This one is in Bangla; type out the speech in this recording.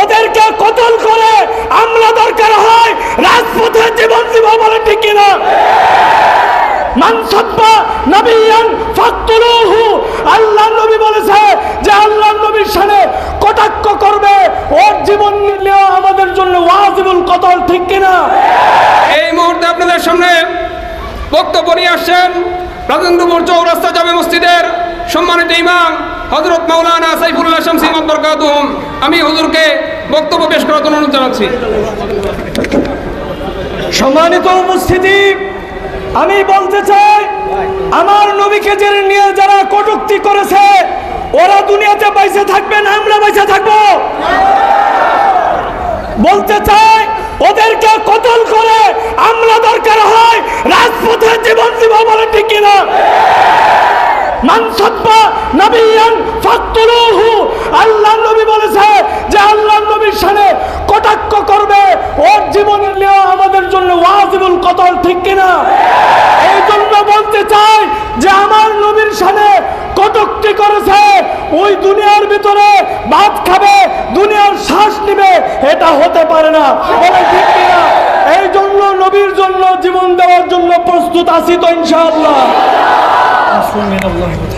ওদেরকে কতল করে আমরা দরকার হয়? রাজপথে জীবন দিব বলে ঠিক কিনা? যে সামনে কটাক্ষ করবে। ওর জীবন নিলেও আমাদের জন্য কতল, ঠিক এই মুহূর্তে আপনাদের বক্তব্য নিয়ে আসছেন সম্মানিত ইমাম হজরত মাওলানা সাইফুল্লাহ শামসি বরকাতুম আমি হুজুরকে বক্তব্য পেশ করার জন্য অনুরোধ জানাচ্ছি। সম্মানিত উপস্থিতি, আমি বলতে চাই, আমার নবীকে জেনে নিয়ে যারা কটুক্তি করেছে, ওরা দুনিয়াতে বাইসে থাকবে না, আমরা বাইসে থাকব। বলতে চাই, ওদেরকে কতল করে আমরা দরকার হয় রাজপথে জীবন দিব বলে ঠিক কিনা মানসাব্বা নবিয়ান ফাকতুলুহু। আল্লাহ নবী বলেছে যে আল্লাহ নবীর সামনে কটাক্ষ করবে। ওর জীবনের নিয়েও আমাদের জন্য ওয়াজিবুল কতল, ঠিক কিনা? এই জন্য বলতে চাই যে আমার নবীর সামনে কটুক্তি করেছে। ওই দুনিয়ার ভিতরে ভাত খাবে, দুনিয়ার শ্বাস নিবে, এটা হতে পারে না। বলে ঠিক কিনা? এই জন্য নবীর জন্য জীবন দেওয়ার জন্য প্রস্তুত আছি তো ইনশাআল্লাহ। 소음에다 올라가고